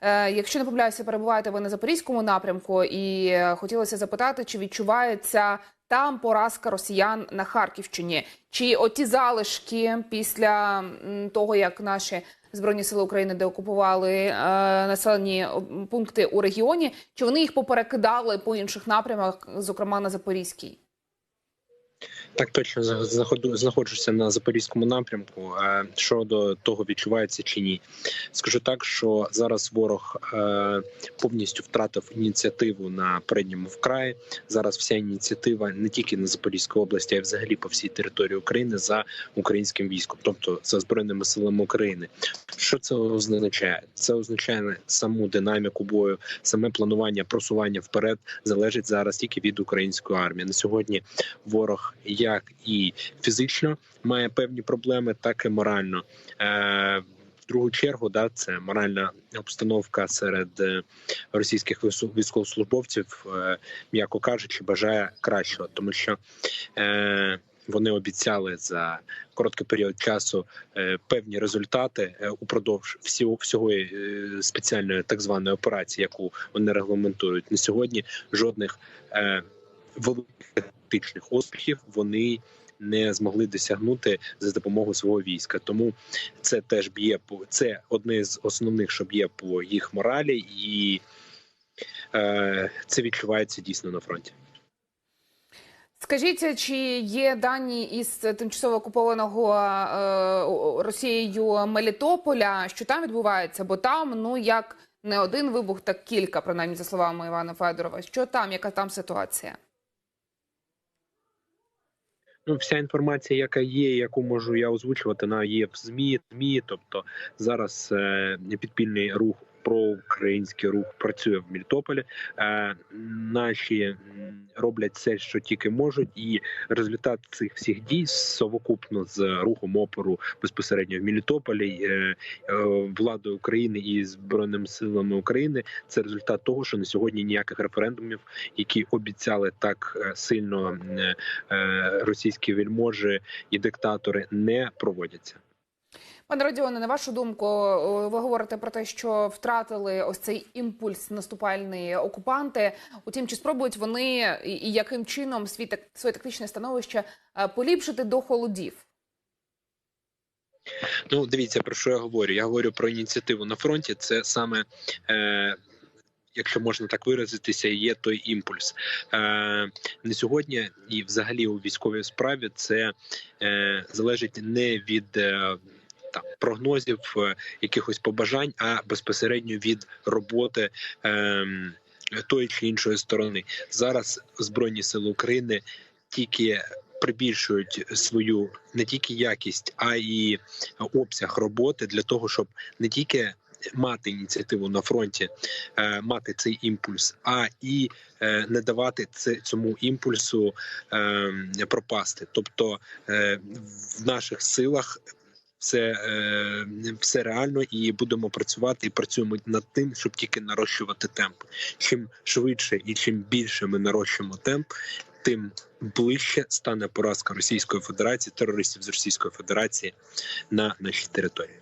Е, Якщо не помиляюся, перебуваєте ви на запорізькому напрямку, і е, хотілося запитати, чи відчувається там поразка росіян на Харківщині? Чи оті залишки після того, як наші збройні сили України деокупували е, населені пункти у регіоні, чи вони їх поперекидали по інших напрямах, зокрема на Запорізький? Так точно знаходжуся на запорізькому напрямку. Е, Щодо того, відчувається чи ні, скажу так, що зараз ворог е, повністю втратив ініціативу на передньому вкраї. Зараз вся ініціатива не тільки на Запорізькій області, а й взагалі по всій території України за українським військом, тобто за збройними силами України. Що це означає? Це означає саму динаміку бою, саме планування просування вперед залежить зараз тільки від української армії. На сьогодні ворог як і фізично має певні проблеми, так і морально. Е, в другу чергу, да, це моральна обстановка серед е, російських військовослужбовців, е, м'яко кажучи, бажає кращого, тому що е, вони обіцяли за короткий період часу е, певні результати е, упродовж всього спеціальної так званої операції, яку вони регламентують на сьогодні. Жодних великих тактичних успіхів вони не змогли досягнути за допомогою свого війська. Тому це теж б'є по це одне з основних, що б'є по їх моралі, і е, це відчувається дійсно на фронті. Скажіть, чи є дані із тимчасово окупованого е, Росією Мелітополя, що там відбувається? Бо там ну як не один вибух, так кілька, принаймні за словами Івана Федорова. Що там, яка там ситуація? Ну, вся інформація, яка є, яку можу я озвучувати, вона є в ЗМІ, ЗМІ. Тобто зараз е, підпільний рух. Проукраїнський рух працює в Мелітополі. Е, наші роблять все, що тільки можуть, і результат цих всіх дій совокупно з рухом опору безпосередньо в Мелітополі, е, е, владою України і збройними силами України. Це результат того, що на сьогодні ніяких референдумів, які обіцяли так сильно російські вельможі і диктатори, не проводяться. Пане Родіоне, на вашу думку, ви говорите про те, що втратили ось цей імпульс наступальний окупанти. Утім, чи спробують вони і, і яким чином свій так своє тактичне становище е, поліпшити до холодів? Ну, дивіться про що я говорю. Я говорю про ініціативу на фронті. Це саме. Е, Якщо можна так виразитися, є той імпульс е, на сьогодні, і взагалі у військовій справі це е, залежить не від е, там прогнозів, е, якихось побажань, а безпосередньо від роботи е, тої чи іншої сторони. Зараз збройні сили України тільки прибільшують свою не тільки якість, а й обсяг роботи для того, щоб не тільки мати ініціативу на фронті, е, мати цей імпульс, а і е, не давати цьому імпульсу е, пропасти. Тобто е, в наших силах. Це е, все реально, і будемо працювати і працюємо над тим, щоб тільки нарощувати темп. Чим швидше і чим більше ми нарощуємо темп, тим ближче стане поразка Російської Федерації, терористів з Російської Федерації на нашій території.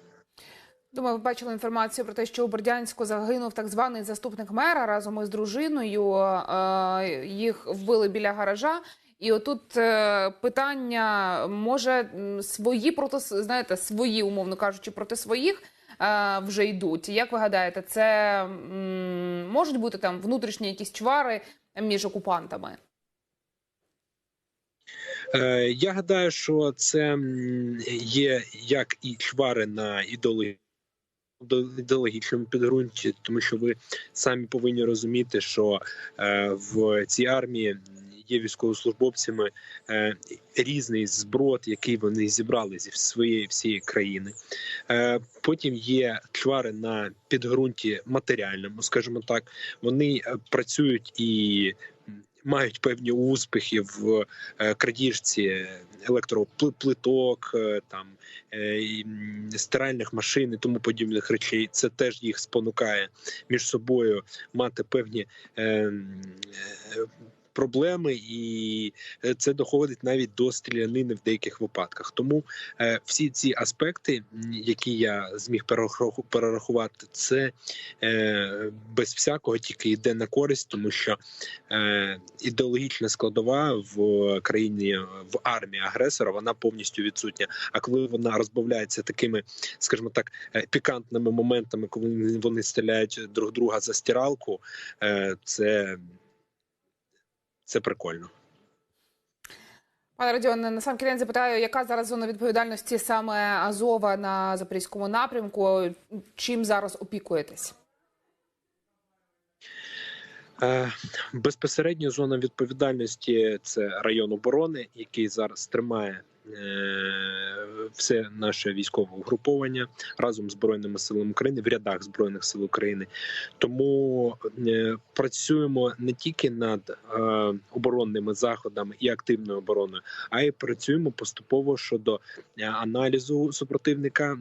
Думаю, ви бачили інформацію про те, що у Бердянську загинув так званий заступник мера разом із дружиною. Е, Їх вбили біля гаража. І отут е, питання може свої проти знаєте, свої, умовно кажучи, проти своїх е, вже йдуть. Як ви гадаєте, це можуть бути там внутрішні якісь чвари між окупантами? Е, Я гадаю, що це є як і чвари на ідеології. ідеологічному підґрунті, тому що ви самі повинні розуміти, що в цій армії є військовослужбовцями е, різний зброд, який вони зібрали зі своєї всієї країни. Е, потім є чвари на підґрунті матеріальному, скажімо так, вони е, працюють і мають певні успіхи в крадіжці електроплиток, там стиральних машин і тому подібних речей. Це теж їх спонукає між собою мати певні. Проблеми, і е, це доходить навіть до стрілянини в деяких випадках. Тому е, всі ці аспекти, які я зміг перераху- перерахувати, це е, без всякого тільки йде на користь, тому що ідеологічна складова в країні в армії агресора вона повністю відсутня. А коли вона розбавляється такими, скажімо так, пікантними моментами, коли вони стріляють друг друга за стиралку, це, це прикольно. Пане Радіоне, на сам кінець запитаю, яка зараз зона відповідальності саме Азова на запорізькому напрямку? Чим зараз опікуєтесь? Е, Безпосередньо зона відповідальності це район оборони, який зараз тримає все наше військове угруповання разом з збройними силами України в рядах збройних сил України. Тому е, працюємо не тільки над е, оборонними заходами і активною обороною, а й працюємо поступово щодо е, аналізу супротивника,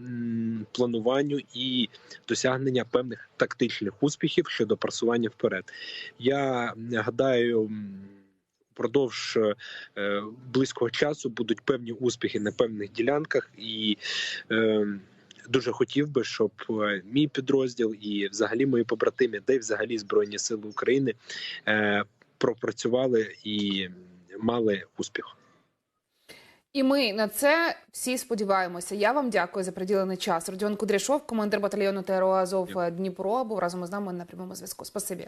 плануванню і досягнення певних тактичних успіхів щодо просування вперед. Я гадаю, впродовж е, близького часу будуть певні успіхи на певних ділянках, і е, дуже хотів би, щоб е, мій підрозділ і взагалі мої побратими, де й взагалі Збройні Сили України е, пропрацювали і мали успіх. І ми на це всі сподіваємося. Я вам дякую за приділений час. Родіон Кудряшов, командир батальйону ТРО Азов Дніпро, був разом із нами на прямому зв'язку. Спасибі.